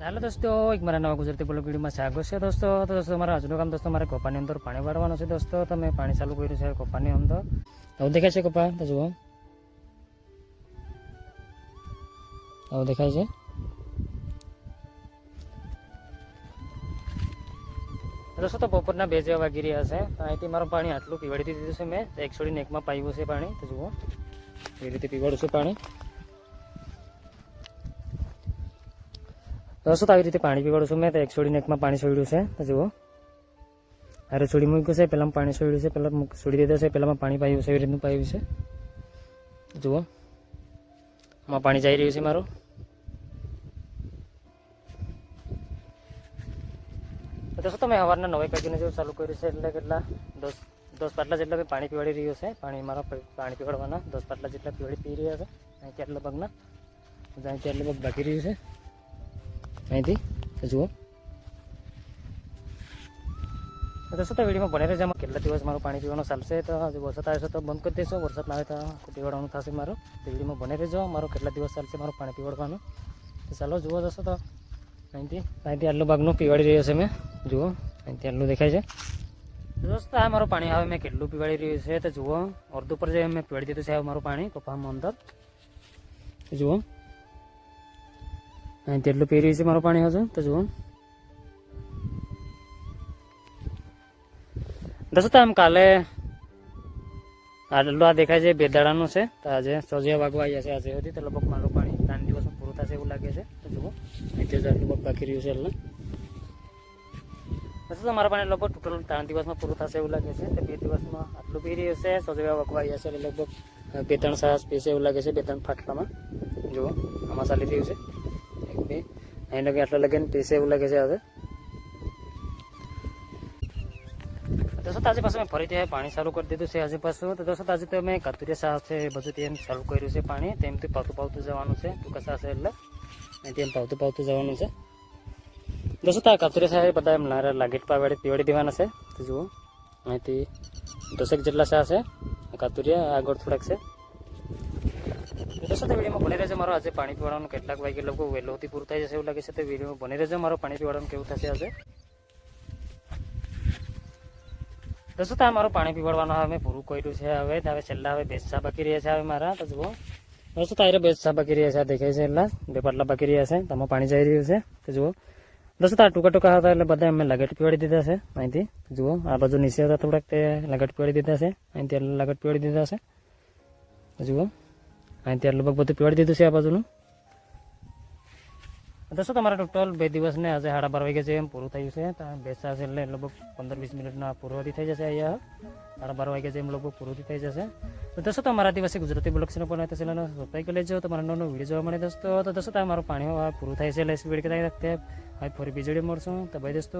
હાલો દોસ્તો, એક મારા નવા ગુજરાતી બ્લોગ વિડીયોમાં સ્વાગત છે દોસ્તો. તો દોસ્તો, મારા આજનું કામ દોસ્તો, મારે કપાની અંદર પાણી વાળવાનું છે દોસ્તો. તો મેં પાણી ચાલુ કર્યું છે કપાની અંદર. હવે દેખાય છે કપા? તો જુઓ. આવું દેખાય છે? દોસ્તો, તો બપોરના બે જેવા વાગી રહ્યા છે. અહીંથી મારું પાણી આટલું પીવાડી દીધું છે મેં. એક છોડીને એકમાં પાયું છે પાણી. તો જુઓ. એ રીતે પીવાડું છે પાણી. તો આવી રીતે પાણી પીવાડું છું. મેં તો એક છોડીને એકમાં પાણી છોડ્યું છે. જુઓ. અરે છોડી મૂક્યું છે. પહેલાં પાણી છોડ્યું છે. પહેલાં છોડી દીધું છે. પહેલાંમાં પાણી પાયું છે એવી રીતનું પાયું છે. જુઓ. આમાં પાણી જઈ રહ્યું છે મારું. દસો તમે સવારના નવે કાઢીને જેવું ચાલુ કર્યું છે એટલે કેટલા? દસ દસ પાટલા જેટલા મેં પાણી પીવાડી રહ્યું છે. પાણી મારા પાણી પીવાડવાના. દસ પાટલા જેટલા પીવાડી પી રહ્યા છે. અહીંથી આટલા પગના અહીંથી આટલું પગ બાકી રહ્યું છે? અહીંથી જુઓ. તો દોસ્તો તો વિડીયોમાં બને રહેશે કેટલા દિવસ મારું પાણી પીવાનું ચાલશે? તો હજુ વરસાદ આવે છે તો બંધ કરી દઈશું વરસાદ ના આવે તો પીવાડવાનું થશે મારું. તો વિડીયોમાં બને રહેજો. મારું કેટલા દિવસ ચાલશે મારું પાણી પીવાડવાનું? તો ચાલો, જુઓ દોસ્તો તો. અહીંથી અહીંથી આટલું ભાગનું પીવાડી રહ્યો છે મેં. જુઓ અહીંથી આટલું દેખાય છે. દોસ્તો, આ મારું પાણી હવે મેં કેટલું પીવાડી રહ્યું છે? તો જુઓ અડધું પર જે મેં પીવાડી દીધું છે, હવે મારું પાણી કપામાં અંદર. જુઓ. અહીંથી તેટલું પી છે મારું પાણી હજુ, તો જુઓ. દસો આમ કાલે આટલું આ દેખાય છે બેદાડાનું છે, તો આજે સોજિયા વાગવા આવ્યા છે, આજે સુધી, તો લગભગ મારું પાણી ત્રણ દિવસમાં પૂરું થશે એવું લાગે છે. તો જુઓ અહીંથી આટલું બાકી રહ્યું છે, એટલે. દોસ્તો તમારા પાણી લગભગ ટોટલ ત્રણ દિવસમાં પૂરું થશે એવું લાગે છે તો બે દિવસમાં આટલું પી રહ્યું છે, સજિયા વાગવા આવ્યા છે લગભગ બે ત્રણ સાસ પીશે એવું લાગે છે, બે ત્રણ ફાટલામાં જુઓ, આમાં ચાલી રહ્યું છે. અહીં કે આટલા લગે પીસે એવું લાગે છે હવે દોસ્તો, આજે પાછું મેં ફરીથી પાણી ચાલુ કરી દીધું છે આજે પાછું. તો દોસ્તો, આજે તો મેં કાતુરિયા સાથે બધું તેમ ચાલુ કર્યું છે પાણી. તેમથી પાવતું પાવતું જવાનું છે, ટૂંકા છે એટલે. અહીંથી એમ પાવતું પાવતું જવાનું છે. દોસ્તો આ કાતુરિયા એ બધા એમ નારા લાગેટ પાવાડી પીવાડી દેવાના છે. તો જુઓ, અહીંથી દસેક જેટલા સા છે. કાતુરિયા આગળ થોડાક છે. તો વિડીયોમાં બની રહેશે મારો આજે પાણી પીવાનું કેટલાક વાગે લોકો વહેલોથી પૂરું થઈ જશે એવું લાગે છે તો વિડીયોમાં બની રહેશે મારો પાણી પીવાનું કેવું થશે આજે તો આ મારું પાણી પીવડવાનું હવે મેં પૂરું કર્યું છે હવે તો હવે છેલ્લા હવે બેસા બાકી રહ્યા છે હવે મારા તો જુઓ દોસ્તો તારે બેસા બાકી રહ્યા છે દેખાય છે એટલા બે પાટલા બાકી રહ્યા છે તમે પાણી જઈ રહ્યું છે તો જુઓ દસ તાર ટૂંકા ટૂંકા હતા એટલે બધા અમે લગટ પીવાડી દીધા છે અહીંથી જુઓ આ બાજુ નીચે હતા થોડાક તે લગટ પીવાડી દીધા છે અહીંથી લગટ પીવાડી દીધા છે તો જુઓ અહીંથી આટલું લગભગ બધું પીવાડી દીધું છે આ બાજુનું. દસો તમારા ટોટલ બે દિવસને આજે સાડા બાર વાગ્યા છે એમ પૂરું થયું છે? તો બેસા છે એટલે લગભગ પંદર વીસ મિનિટના પૂર્વથી થઈ જશે અહીંયા. સાડા બાર વાગે જેમ લગભગ પૂરું થઈ જશે. તો દસો તમારા દિવસે ગુજરાતી છે પણ તો ચેનલ સબસ્ક્રાઈબ કરી લેજો. તમારા નવો વીડિયો જોવા મળે દોસ્તો. તો દસો તમારું પાણી પૂરું થાય છે એટલે સ્પીડ કરાવી રાખતે હવે ફરી બીજડી મળશું. તો ભાઈ દોસ્તો.